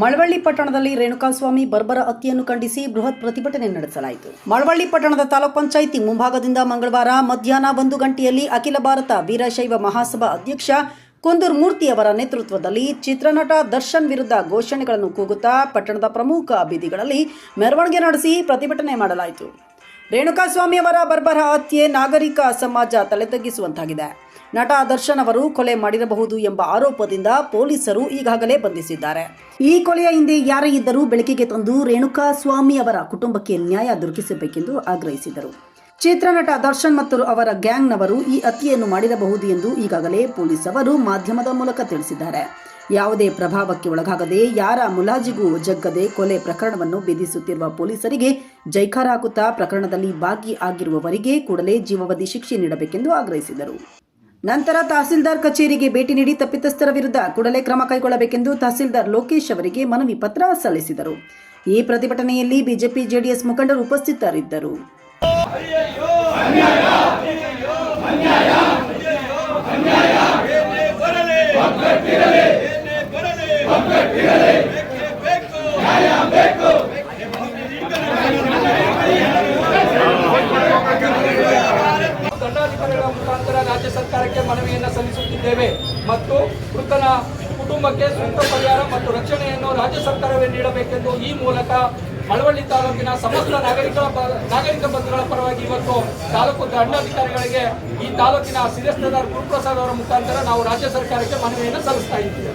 ಮಳವಳ್ಳಿ ಪಟ್ಟಣದಲ್ಲಿ ರೇಣುಕಾಸ್ವಾಮಿ ಬರ್ಬರ ಹತ್ಯೆಯನ್ನು ಖಂಡಿಸಿ ಬೃಹತ್ ಪ್ರತಿಭಟನೆ ನಡೆಸಲಾಯಿತು. ಮಳವಳ್ಳಿ ಪಟ್ಟಣದ ತಾಲೂಕ್ ಪಂಚಾಯಿತಿ ಮುಂಭಾಗದಿಂದ ಮಂಗಳವಾರ ಮಧ್ಯಾಹ್ನ ಒಂದು ಗಂಟೆಯಲ್ಲಿ ಅಖಿಲ ಭಾರತ ವೀರಶೈವ ಮಹಾಸಭಾ ಅಧ್ಯಕ್ಷ ಕುಂದೂರ್ ಮೂರ್ತಿಯವರ ನೇತೃತ್ವದಲ್ಲಿ ಚಿತ್ರನಟ ದರ್ಶನ್ ವಿರುದ್ಧ ಘೋಷಣೆಗಳನ್ನು ಕೂಗುತ್ತಾ ಪಟ್ಟಣದ ಪ್ರಮುಖ ಬೀದಿಗಳಲ್ಲಿ ಮೆರವಣಿಗೆ ನಡೆಸಿ ಪ್ರತಿಭಟನೆ ಮಾಡಲಾಯಿತು. ರೇಣುಕಾಸ್ವಾಮಿ ಅವರ ಬರ್ಬರ ಹತ್ಯೆ ನಾಗರಿಕ ಸಮಾಜ ತಲೆತಗ್ಗಿಸುವಂತಾಗಿದೆ ನಟ ದರ್ಶನ್ ಅವರು ಕೊಲೆ ಮಾಡಿರಬಹುದು ಎಂಬ ಆರೋಪದಿಂದ ಪೊಲೀಸರು ಈಗಾಗಲೇ ಬಂಧಿಸಿದ್ದಾರೆ. ಈ ಕೊಲೆಯ ಹಿಂದೆ ಯಾರೇ ಇದ್ದರೂ ಬೆಳಕಿಗೆ ತಂದು ರೇಣುಕಾಸ್ವಾಮಿ ಅವರ ಕುಟುಂಬಕ್ಕೆ ನ್ಯಾಯ ದೊರಕಿಸಬೇಕೆಂದು ಆಗ್ರಹಿಸಿದರು. ಚಿತ್ರನಟ ದರ್ಶನ್ ಮತ್ತು ಅವರ ಗ್ಯಾಂಗ್ನವರು ಈ ಹತ್ಯೆಯನ್ನು ಮಾಡಿರಬಹುದು ಎಂದು ಈಗಾಗಲೇ ಪೊಲೀಸ್ ಅವರು ಮಾಧ್ಯಮದ ಮೂಲಕ ತಿಳಿಸಿದ್ದಾರೆ. ಯಾವುದೇ ಪ್ರಭಾವಕ್ಕೆ ಒಳಗಾಗದೆ ಯಾರ ಮುಲಾಜಿಗೂ ಜಗ್ಗದೆ ಕೊಲೆ ಪ್ರಕರಣವನ್ನು ಭೇದಿಸುತ್ತಿರುವ ಪೊಲೀಸರಿಗೆ ಜೈಕಾರ ಹಾಕುತ್ತಾ ಪ್ರಕರಣದಲ್ಲಿ ಭಾಗಿ ಆಗಿರುವವರಿಗೆ ಕೂಡಲೇ ಜೀವಾವಧಿ ಶಿಕ್ಷೆ ನೀಡಬೇಕೆಂದು ಆಗ್ರಹಿಸಿದರು. ನಂತರ ತಹಸೀಲ್ದಾರ್ ಕಚೇರಿಗೆ ಭೇಟಿ ನೀಡಿ ತಪ್ಪಿತಸ್ಥರ ವಿರುದ್ಧ ಕೂಡಲೇ ಕ್ರಮ ಕೈಗೊಳ್ಳಬೇಕೆಂದು ತಹಸೀಲ್ದಾರ್ ಲೋಕೇಶ್ ಅವರಿಗೆ ಮನವಿ ಪತ್ರ ಸಲ್ಲಿಸಿದರು. ಈ ಪ್ರತಿಭಟನೆಯಲ್ಲಿ ಬಿಜೆಪಿ ಜೆಡಿಎಸ್ ಮುಖಂಡರು ಉಪಸ್ಥಿತರಿದ್ದರು. ದಂಡಾಧಿಕಾರಿಗಳ ಮುಖಾಂತರ ರಾಜ್ಯ ಸರ್ಕಾರಕ್ಕೆ ಮನವಿಯನ್ನು ಸಲ್ಲಿಸುತ್ತಿದ್ದೇವೆ ಮತ್ತು ಮೃತನ ಕುಟುಂಬಕ್ಕೆ ಸೂಕ್ತ ಪರಿಹಾರ ಮತ್ತು ರಕ್ಷಣೆಯನ್ನು ರಾಜ್ಯ ಸರ್ಕಾರವೇ ನೀಡಬೇಕೆಂದು ಈ ಮೂಲಕ ಮಳವಳ್ಳಿ ತಾಲೂಕಿನ ಸಮಸ್ತ ನಾಗರಿಕ ನಾಗರಿಕ ಬಂಧುಗಳ ಪರವಾಗಿ ಇವತ್ತು ತಾಲೂಕು ದಂಡಾಧಿಕಾರಿಗಳಿಗೆ ಈ ತಾಲೂಕಿನ ಸಿರಸ್ತದಾರ್ ಗುರುಪ್ರಸಾದ್ ಅವರ ಮುಖಾಂತರ ನಾವು ರಾಜ್ಯ ಸರ್ಕಾರಕ್ಕೆ ಮನವಿಯನ್ನು ಸಲ್ಲಿಸ್ತಾ ಇದ್ದೇವೆ.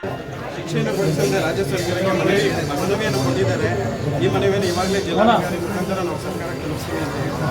ಕೊಡಿಸದೆ ರಾಜ್ಯ ಸರ್ಕಾರಕ್ಕೆ ಮನವಿ ಮನವಿಯನ್ನು ಕೊಟ್ಟಿದ್ದಾರೆ. ಈ ಮನವಿಯನ್ನು ಇವಾಗಲೇ ಜಿಲ್ಲಾಧಿಕಾರಿ ಮುಖಾಂತರ ನಾವು ಸರ್ಕಾರಕ್ಕೆ ತಿಳಿಸ್ತೀವಿ ಅಂತ ಹೇಳ್ತಾರೆ